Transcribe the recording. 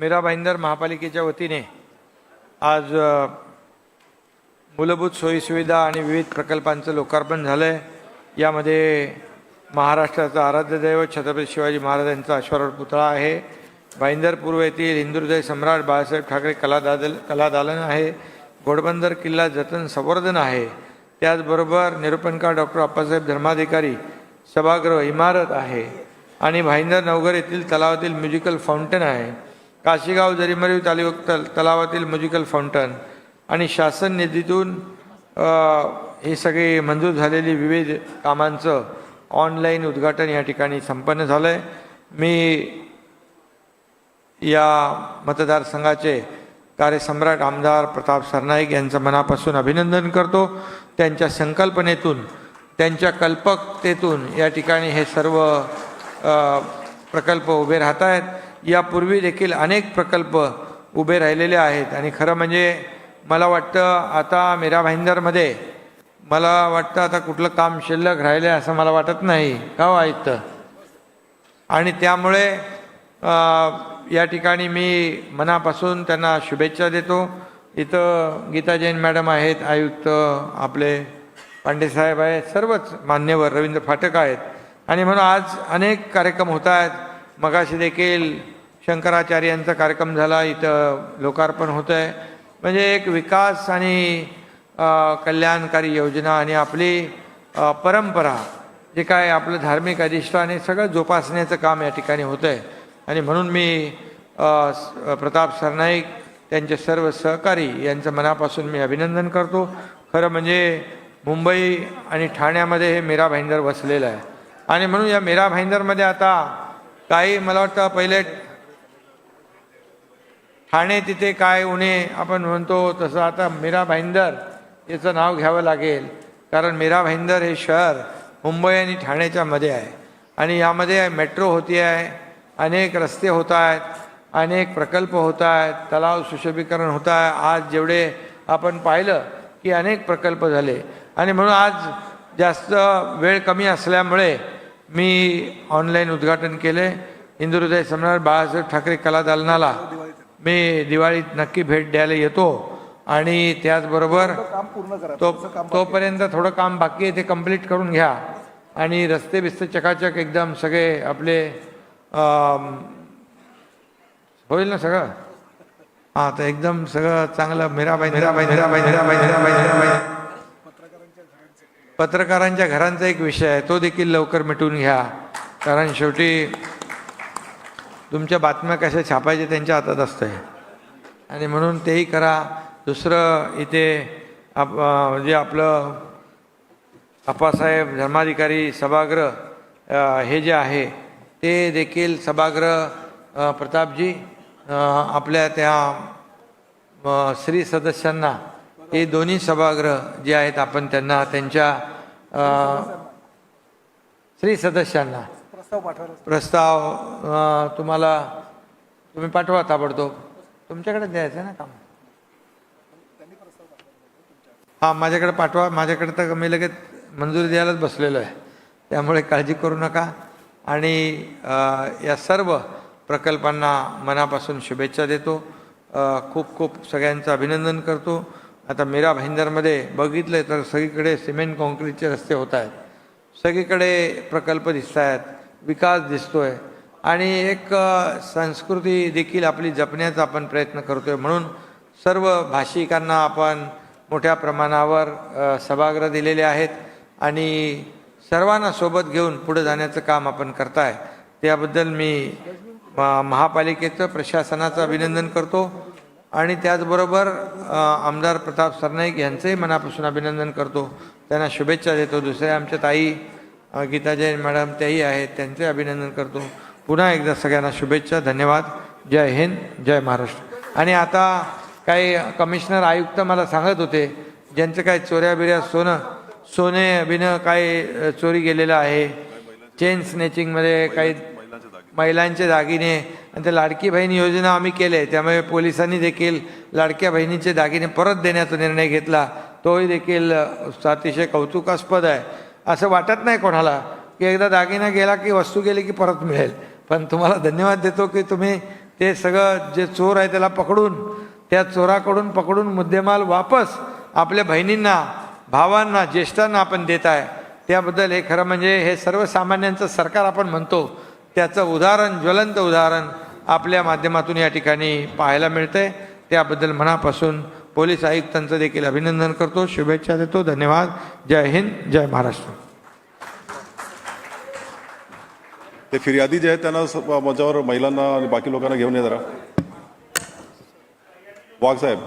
मीरा भाईंदर महापालिकेच्या वतीने आज मूलभूत सोयीसुविधा आणि विविध प्रकल्पांचं लोकार्पण झालं आहे यामध्ये महाराष्ट्राचं आराध्य दैवत छत्रपती शिवाजी महाराजांचा अश्वारूढ पुतळा आहे. भाईंदर पूर्व येथील हिंदुहृदय सम्राट बाळासाहेब ठाकरे कला दादल कला दालन आहे. घोडबंदर किल्ला जतन संवर्धन आहे. त्याचबरोबर निरूपणकार डॉक्टर अप्पासाहेब धर्माधिकारी सभागृह इमारत आहे. आणि भाईंदर नवघर येथील तलावातील म्युझिकल फाउंटन आहे. काशीगाव जरीमरी तालुक तल तलावातील म्युझिकल फाउंटन आणि शासन निधीतून हे सगळे मंजूर झालेली विविध कामांचं ऑनलाईन उद्घाटन या ठिकाणी संपन्न झालं आहे मी या मतदारसंघाचे कार्यसम्राट आमदार प्रताप सरनाईक यांचं मनापासून अभिनंदन करतो. त्यांच्या संकल्पनेतून त्यांच्या कल्पकतेतून या ठिकाणी हे सर्व प्रकल्प उभे राहत आहेत यापूर्वी देखील अनेक प्रकल्प उभे राहिलेले आहेत. आणि खरं म्हणजे मला वाटतं आता मीरा भाईंदरमध्ये मला वाटतं आता कुठलं काम शिल्लक राहिलं आहे असं मला वाटत नाही. का हो आयुक्त आणि त्यामुळे या ठिकाणी मी मनापासून त्यांना शुभेच्छा देतो. इथं गीता जैन मॅडम आहेत आयुक्त आपले पांडेसाहेब आहेत सर्वच मान्यवर रवींद्र फाटक आहेत. आणि म्हणून आज अनेक कार्यक्रम होत आहेत. मगाशी देखील शंकराचार्यांचा कार्यक्रम झाला इथं लोकार्पण होतं आहे म्हणजे एक विकास आणि कल्याणकारी योजना आणि आपली परंपरा जे काय आपलं धार्मिक अधिष्ठान हे सगळं जोपासण्याचं काम या ठिकाणी होतं आहे आणि म्हणून मी प्रताप सरनाईक त्यांचे सर्व सहकारी यांचं मनापासून मी अभिनंदन करतो. खरं म्हणजे मुंबई आणि ठाण्यामध्ये हे मीरा भाईंदर वसलेलं आहे. आणि म्हणून या मीरा भाईंदरमध्ये आता काही मला वाटतं पहिले ठाणे तिथे काय उणे आपण म्हणतो तसं आता मीरा भाईंदर याचं नाव घ्यावं लागेल. कारण मीरा भाईंदर हे शहर मुंबई आणि ठाण्याच्या मध्ये आहे. आणि यामध्ये मेट्रो होती आहे अनेक रस्ते होत आहेत अनेक प्रकल्प होत आहेत तलाव सुशोभीकरण होत आहे. आज जेवढे आपण पाहिलं की अनेक प्रकल्प झाले. आणि म्हणून आज जास्त वेळ कमी असल्यामुळे मी ऑनलाईन उद्घाटन केले. हिंदुहृदय सम्राट बाळासाहेब ठाकरे कला दालनाला मी दिवाळीत नक्की भेट द्यायला येतो आणि त्याचबरोबर काम पूर्ण करा. तो तोपर्यंत थोडं काम बाकी आहे ते कंप्लीट करून घ्या. आणि रस्ते बिस्ते चकाचक एकदम सगळे आपले अम, होईल ना सगळं? हां तर एकदम सगळं चांगलं मीराबाई मीराबाई मीराबाई मीराबाई मीराबाई मीराबाई. पत्रकारांच्या घरांचा एक विषय आहे तो देखील लवकर मिटून घ्या. कारण शेवटी तुमच्या बातम्या कशा छापायच्या त्यांच्या हातात असतंय. आणि म्हणून तेही करा. दुसरं इथे आप जे आपलं आप्पासाहेब धर्माधिकारी सभागृह हे जे आहे ते देखील सभागृह प्रतापजी आपल्या त्या श्री सदस्यांना हे दोन्ही सभागृह जे आहेत आपण त्यांना त्यांच्या श्री सदस्यांना प्रस्ताव पाठवायला प्रस्ताव अं, तुम्हाला तुम्ही पाठवा ताबडतोब. तुमच्याकडे द्यायचं आहे ना काम. हां माझ्याकडे पाठवा. माझ्याकडे तर मी लगेच मंजुरी द्यायलाच बसलेलो आहे. त्यामुळे काळजी करू नका. आणि अं, या सर्व प्रकल्पांना मनापासून शुभेच्छा देतो. अं, खूप खूप सगळ्यांचं अभिनंदन करतो. आता मीरा भाईंदरमध्ये बघितलं तर सगळीकडे सिमेंट काँक्रीटचे रस्ते होत आहेत. सगळीकडे प्रकल्प दिसत आहेत विकास दिसतो आहे आणि एक संस्कृती देखील आपली जपण्याचा आपण प्रयत्न करतो आहे म्हणून सर्व भाषिकांना आपण मोठ्या प्रमाणावर सभागृह दिलेले आहेत आणि सर्वांना सोबत घेऊन पुढे जाण्याचं काम आपण करताय. त्याबद्दल मी महापालिकेचं प्रशासनाचं अभिनंदन करतो. आणि त्याचबरोबर आमदार प्रताप सरनाईक यांचंही मनापासून अभिनंदन करतो. त्यांना शुभेच्छा देतो. दुसऱ्या आमच्या ताई गीता जैन मॅडम तेही आहेत त्यांचे अभिनंदन करतो. पुन्हा एकदा सगळ्यांना शुभेच्छा धन्यवाद. जय हिंद जय महाराष्ट्र. आणि आता काही कमिशनर आयुक्त मला सांगत होते ज्यांचं काय चोऱ्या बिऱ्या सोनं सोने बिनं काय चोरी गेलेलं आहे. चेन स्नेचिंगमध्ये काही महिलांचे दागिने आणि ते लाडकी बहीण योजना आम्ही केले त्यामुळे पोलिसांनी देखील लाडक्या बहिणीचे दागिने परत देण्याचा निर्णय घेतला. तोही देखील अतिशय कौतुकास्पद आहे. असं वाटत नाही कोणाला की एकदा दागिना गेला की वस्तू गेली की परत मिळेल. पण तुम्हाला धन्यवाद देतो की तुम्ही ते सगळं जे चोर आहे त्याला पकडून त्या चोराकडून पकडून मुद्देमाल वापस आपल्या बहिणींना भावांना ज्येष्ठांना आपण देत आहे. त्याबद्दल हे खरं म्हणजे हे सर्वसामान्यांचं सरकार आपण म्हणतो. त्याचं उदाहरण ज्वलंत उदाहरण आपल्या माध्यमातून या ठिकाणी पाहायला मिळतं आहे त्याबद्दल मनापासून पोलीस आयुक्तांचं देखील अभिनंदन करतो. शुभेच्छा देतो. धन्यवाद. जय हिंद. जय महाराष्ट्र. ते फिर्यादी जे आहेत त्यांना स- महिलांना आणि बाकी लोकांना घेऊन ये जरा. वाघ साहेब.